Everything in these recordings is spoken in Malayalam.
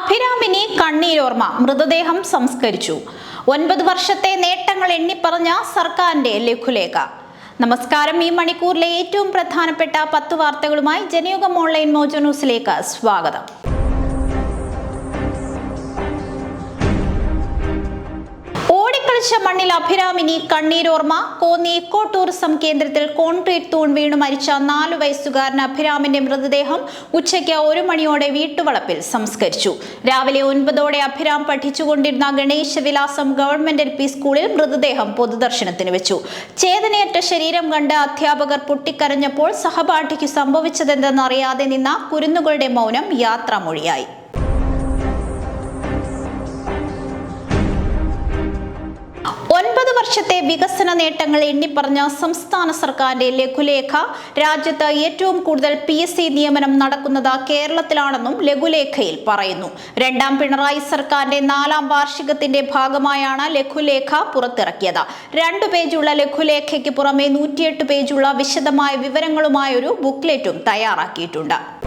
അഭിരാമിനി കണ്ണീരോർമ്മ മൃതദേഹം സംസ്കരിച്ചു. ഒൻപത് വർഷത്തെ നേട്ടങ്ങൾ എണ്ണിപ്പറഞ്ഞ സർക്കാരിന്റെ ലഘുലേഖ. നമസ്കാരം ഈ മണിക്കൂറിലെ ഏറ്റവും പ്രധാനപ്പെട്ട പത്ത് വാർത്തകളുമായി ജനയുഗം ഓൺലൈൻ മോജോ ന്യൂസിലേക്ക് സ്വാഗതം. ഓടിക്കളിച്ച മണ്ണിൽ അഭിരാമിനി കണ്ണീരോർമ്മ കോന്നി ഇക്കോ ടൂറിസം കേന്ദ്രത്തിൽ കോൺക്രീറ്റ് തൂൺ വീണു മരിച്ച നാലു വയസ്സുകാരൻ അഭിരാമിന്റെ മൃതദേഹം ഉച്ചയ്ക്ക് ഒരു മണിയോടെ വീട്ടുവളപ്പിൽ സംസ്കരിച്ചു. രാവിലെ ഒൻപതോടെ അഭിരാം പഠിച്ചുകൊണ്ടിരുന്ന ഗണേശ വിലാസം ഗവൺമെന്റ് എൽ പി സ്കൂളിൽ മൃതദേഹം പൊതുദർശനത്തിന് വെച്ചു. ചേതനയറ്റ ശരീരം കണ്ട് അധ്യാപകർ പൊട്ടിക്കരഞ്ഞപ്പോൾ സഹപാഠിക്ക് സംഭവിച്ചതെന്തെന്നറിയാതെ നിന്ന കുരുന്നുകളുടെ മൗനം യാത്രാമൊഴിയായി. വർഷത്തെ വികസന നേട്ടങ്ങൾ എണ്ണിപ്പറഞ്ഞ സംസ്ഥാന സർക്കാരിന്റെ ലഘുലേഖ. രാജ്യത്ത് ഏറ്റവും കൂടുതൽ പി എസ് സി നിയമനം നടക്കുന്നത് കേരളത്തിലാണെന്നും ലഘുലേഖയിൽ പറയുന്നു. രണ്ടാം പിണറായി സർക്കാരിന്റെ നാലാം വാർഷികത്തിന്റെ ഭാഗമായാണ് ലഘുലേഖ പുറത്തിറക്കിയത്. രണ്ടു പേജുള്ള ലഘുലേഖയ്ക്ക് പുറമെ നൂറ്റിയെട്ട് പേജുള്ള വിശദമായ വിവരങ്ങളുമായ ഒരു ബുക്ക്ലെറ്റും തയ്യാറാക്കിയിട്ടുണ്ട്.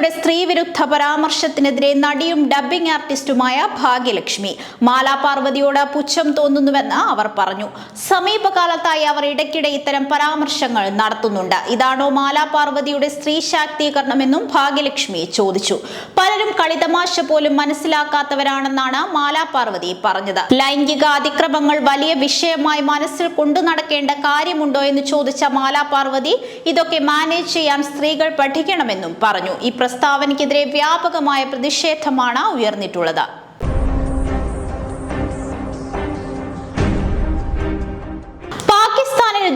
പാർവതിയുടെ സ്ത്രീവിരുദ്ധ പരാമർശത്തിനെതിരെ നടിയും ഡബ്ബിംഗ് ആർട്ടിസ്റ്റുമായ ഭാഗ്യലക്ഷ്മി. മാലാപാർവതിയോട് പുച്ഛം തോന്നുന്നുവെന്ന് അവർ പറഞ്ഞു. സമീപകാലത്തായി അവർ ഇടയ്ക്കിടെ ഇത്തരം പരാമർശങ്ങൾ നടത്തുന്നുണ്ട്. ഇതാണോ മാലാപാർവതിയുടെ സ്ത്രീ ശാക്തീകരണമെന്നും ഭാഗ്യലക്ഷ്മി ചോദിച്ചു. പലരും കളിതമാശ പോലും മനസ്സിലാക്കാത്തവരാണെന്നാണ് മാലാപാർവതി പറഞ്ഞത്. ലൈംഗിക അതിക്രമങ്ങൾ വലിയ വിഷയമായി മനസ്സിൽ കൊണ്ടു നടക്കേണ്ട കാര്യമുണ്ടോ എന്ന് ചോദിച്ച മാലാപാർവതി ഇതൊക്കെ മാനേജ് ചെയ്യാൻ സ്ത്രീകൾ പഠിക്കണമെന്നും പറഞ്ഞു. ഈ പ്രസ്താവനയ്ക്കെതിരെ വ്യാപകമായ പ്രതിഷേധമാണ് ഉയർന്നിട്ടുള്ളത്.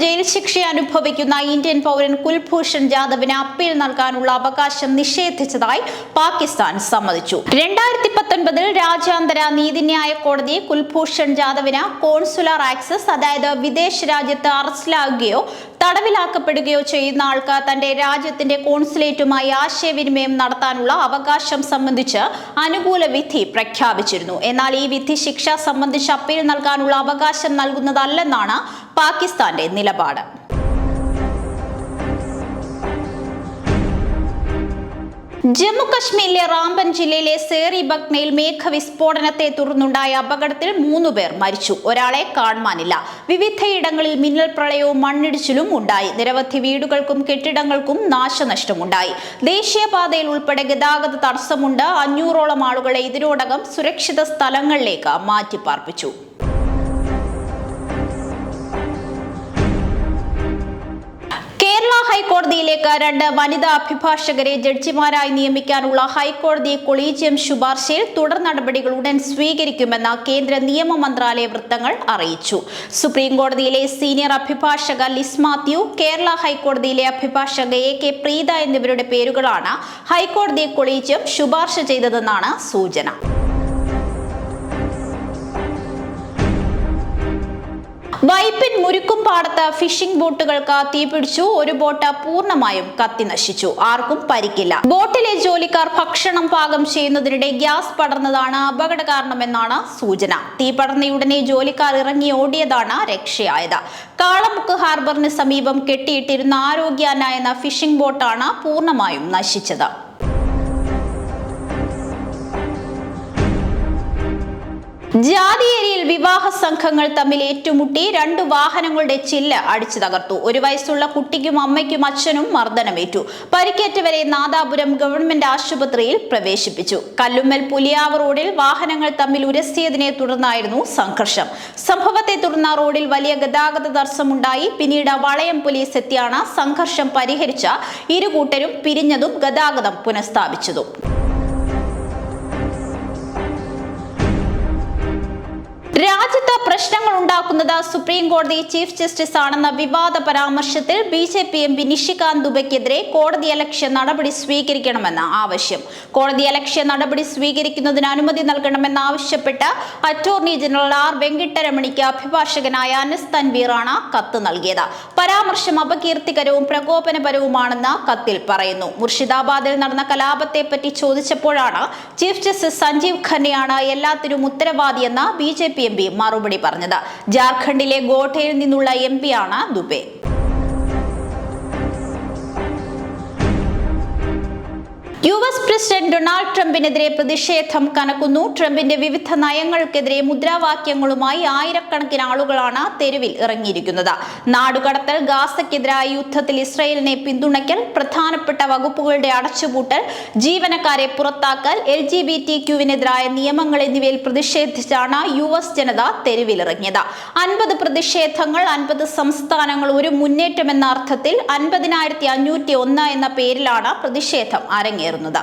ജയിൽ ശിക്ഷ അനുഭവിക്കുന്ന ഇന്ത്യൻ പൗരൻ കുൽഭൂഷൺ ജാദവിന് അപ്പീൽ നൽകാനുള്ള അവകാശം നിഷേധിച്ചതായി പാകിസ്ഥാൻ സമ്മതിച്ചു. രണ്ടായിരത്തി പത്തൊൻപതിൽ രാജ്യാന്തര നീതിന്യായ കോടതി കുൽഭൂഷൺ ജാദവിന് കോൺസുലാർ ആക്സസ് അതായത് വിദേശ രാജ്യത്ത് അറസ്റ്റിലാകുകയോ തടവിലാക്കപ്പെടുകയോ ചെയ്യുന്ന ആൾക്ക് തന്റെ രാജ്യത്തിന്റെ കോൺസുലേറ്റുമായി ആശയവിനിമയം നടത്താനുള്ള അവകാശം സംബന്ധിച്ച് അനുകൂല വിധി പ്രഖ്യാപിച്ചിരുന്നു. എന്നാൽ ഈ വിധി ശിക്ഷ സംബന്ധിച്ച് അപ്പീൽ നൽകാനുള്ള അവകാശം നൽകുന്നതല്ലെന്നാണ് പാകിസ്ഥാന്റെ നിലപാട്. ജമ്മു കശ്മീരിലെ റാംബൻ ജില്ലയിലെ സേറി ബഗ്നയിൽ മേഘവിസ്ഫോടനത്തെ തുടർന്നുണ്ടായ അപകടത്തിൽ മൂന്ന് പേർ മരിച്ചു. ഒരാളെ കാണുവാനില്ല. വിവിധയിടങ്ങളിൽ മിന്നൽ പ്രളയവും മണ്ണിടിച്ചിലും ഉണ്ടായി. നിരവധി വീടുകൾക്കും കെട്ടിടങ്ങൾക്കും നാശനഷ്ടമുണ്ടായി. ദേശീയപാതയിൽ ഉൾപ്പെടെ ഗതാഗത തടസ്സമുണ്ട്. അഞ്ഞൂറോളം ആളുകളെ ഇതിനോടകം സുരക്ഷിത സ്ഥലങ്ങളിലേക്ക് മാറ്റിപ്പാർപ്പിച്ചു. കേരള ഹൈക്കോടതിയിലേക്ക് രണ്ട് വനിതാ അഭിഭാഷകരെ ജഡ്ജിമാരായി നിയമിക്കാനുള്ള ഹൈക്കോടതി കൊളീജിയം ശുപാർശയിൽ തുടർ നടപടികൾ ഉടൻ സ്വീകരിക്കുമെന്ന് കേന്ദ്ര നിയമ മന്ത്രാലയ വൃത്തങ്ങൾ അറിയിച്ചു. സുപ്രീം കോടതിയിലെ സീനിയർ അഭിഭാഷക ലിസ് മാത്യു കേരള ഹൈക്കോടതിയിലെ അഭിഭാഷക എ കെ പ്രീത എന്നിവരുടെ പേരുകളാണ് ഹൈക്കോടതി കൊളീജിയം ശുപാർശ ചെയ്തതെന്നാണ് സൂചന. വൈപ്പിൻ മുരുക്കും പാടത്ത് ഫിഷിംഗ് ബോട്ടുകൾക്ക് തീപിടിച്ചു. ഒരു ബോട്ട് പൂർണമായും കത്തി നശിച്ചു. ആർക്കും പരിക്കില്ല. ബോട്ടിലെ ജോലിക്കാർ ഭക്ഷണം പാകം ചെയ്യുന്നതിനിടെ ഗ്യാസ് പടർന്നതാണ് അപകട കാരണമെന്നാണ് സൂചന. തീ പടർന്നയുടനെ ജോലിക്കാർ ഇറങ്ങി ഓടിയതാണ് രക്ഷയായത്. കാളമുക്ക് ഹാർബറിന് സമീപം കെട്ടിയിട്ടിരുന്ന ആരോഗ്യാന എന്ന ഫിഷിംഗ് ബോട്ടാണ് പൂർണമായും നശിച്ചത്. ജാതിയേരിയിൽ വിവാഹ സംഘങ്ങൾ തമ്മിൽ ഏറ്റുമുട്ടി രണ്ട് വാഹനങ്ങളുടെ ചില്ല് അടിച്ചു തകർത്തു. ഒരു വയസ്സുള്ള കുട്ടിക്കും അമ്മയ്ക്കും അച്ഛനും മർദ്ദനമേറ്റു. പരിക്കേറ്റവരെ നാദാപുരം ഗവൺമെന്റ് ആശുപത്രിയിൽ പ്രവേശിപ്പിച്ചു. കല്ലുമ്മൽ പുലിയാവ് റോഡിൽ വാഹനങ്ങൾ തമ്മിൽ ഉരസിയതിനെ തുടർന്നായിരുന്നു സംഘർഷം. സംഭവത്തെ തുടർന്ന് റോഡിൽ വലിയ ഗതാഗത തടസ്സമുണ്ടായി. പിന്നീട് വളയം പോലീസ് എത്തിയാണ് സംഘർഷം പരിഹരിച്ച. ഇരുകൂട്ടരും പിരിഞ്ഞതും ഗതാഗതം പുനഃസ്ഥാപിച്ചതും. പ്രശ്നങ്ങൾ ഉണ്ടാക്കുന്നത് സുപ്രീം കോടതി ചീഫ് ജസ്റ്റിസ് ആണെന്ന വിവാദ പരാമർശത്തിൽ B J P M P Nishikant ദുബയ്ക്കെതിരെ കോടതി അലക്ഷ്യ നടപടി സ്വീകരിക്കണമെന്ന ആവശ്യം. കോടതി അലക്ഷ്യ നടപടി സ്വീകരിക്കുന്നതിന് അനുമതി നൽകണമെന്നാവശ്യപ്പെട്ട് അറ്റോർണി ജനറൽ ആർ വെങ്കിട്ടരമണിക്ക് അഭിഭാഷകനായ അനസ് തൻവീറാണ് കത്ത് നൽകിയത്. പരാമർശം അപകീർത്തികരവും പ്രകോപനപരവുമാണെന്ന് കത്തിൽ പറയുന്നു. മുർഷിദാബാദിൽ നടന്ന കലാപത്തെപ്പറ്റി ചോദിച്ചപ്പോഴാണ് ചീഫ് ജസ്റ്റിസ് സഞ്ജീവ് ഖന്നയാണ് എല്ലാത്തിനും ഉത്തരവാദിയെന്ന് B J P M P മറുപടി പറഞ്ഞത്. ജാർഖണ്ഡിലെ ഗോട്ടയിൽ നിന്നുള്ള എം പിയാണ് ദുബെ. പ്രസിഡന്റ് ഡൊണാൾഡ് ട്രംപിനെതിരെ പ്രതിഷേധം കനക്കുന്നു. ട്രംപിന്റെ വിവിധ നയങ്ങൾക്കെതിരെ മുദ്രാവാക്യങ്ങളുമായി ആയിരക്കണക്കിന് ആളുകളാണ് തെരുവിൽ ഇറങ്ങിയിരിക്കുന്നത്. നാടുകടത്തൽ ഗാസയ്ക്കെതിരായ യുദ്ധത്തിൽ ഇസ്രയേലിനെ പിന്തുണയ്ക്കൽ പ്രധാനപ്പെട്ട വകുപ്പുകളുടെ അടച്ചുപൂട്ടൽ ജീവനക്കാരെ പുറത്താക്കൽ എൽ ജി ബി ടി ക്യുവിനെതിരായ നിയമങ്ങൾ എന്നിവയിൽ പ്രതിഷേധിച്ചാണ് യു എസ് ജനത തെരുവിലിറങ്ങിയത് അൻപത് പ്രതിഷേധങ്ങൾ അൻപത് സംസ്ഥാനങ്ങൾ ഒരു മുന്നേറ്റം എന്ന അർത്ഥത്തിൽ അൻപതിനായിരത്തി അഞ്ഞൂറ്റി ഒന്ന് എന്ന പേരിലാണ് പ്രതിഷേധം അരങ്ങേറുന്നത്.